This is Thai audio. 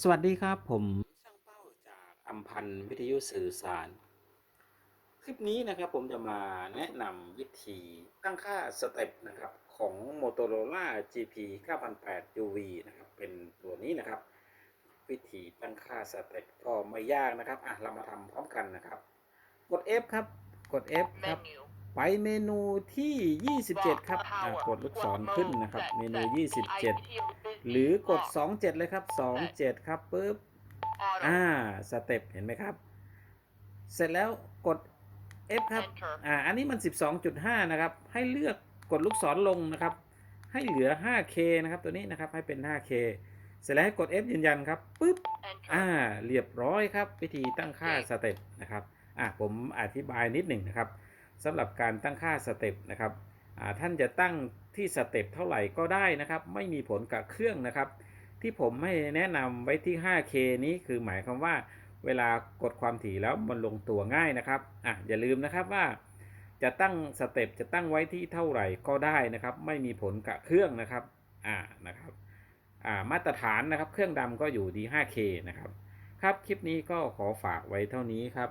สวัสดีครับผมช่างเป้าจากอัมพันธ์วิทยุสื่อสาร คลิปนี้นะครับผมจะมาแนะนำวิธีตั้งค่าสเต็ปนะครับของ Motorola GP 9008 UV นะครับเป็นตัวนี้นะครับ วิธีตั้งค่าสเต็ปก็ไม่ยากนะครับอะเรามาทำพร้อมกันนะครับ กด F ครับกด F ครับ Menu ไปเมนูที่ 27 ครับอะกดลูกศรขึ้นนะครับ เมนู 27 หรือกด 27 เลยครับ 27 ครับปุ๊บอ่าสเต็ปเห็นไหมครับ เสร็จแล้วกด F ครับ Enter อ่าอันนี้มัน 12.5 นะครับ ให้เลือกกดลูกศรลงนะครับ ให้เหลือ 5K นะครับ ตัวนี้นะครับให้เป็น 5K เสร็จแล้วให้กด F ยืนยันครับปุ๊บอ่าเรียบร้อยครับ วิธีตั้งค่าสเต็ปนะครับอะผมอธิบายนิดหนึ่งนะครับ สำหรับการตั้งค่าสเต็ปนะครับท่านจะตั้งที่สเต็ปเท่าไหร่ก็ได้นะครับ ไม่มีผลกับเครื่องนะครับ ที่ผมไม่แนะนำไว้ที่ 5K นี้คือหมายความว่าเวลากดความถี่แล้วมันลงตัวง่ายนะครับอะอย่าลืมนะครับว่า จะตั้งสเต็ปจะตั้งไว้ที่เท่าไหร่ก็ได้นะครับ ไม่มีผลกับเครื่องนะครับอ่านะครับอ่ามาตรฐานนะครับ เครื่องดำก็อยู่ดี 5K นะครับ ครับคลิปนี้ก็ขอฝากไว้เท่านี้ครับ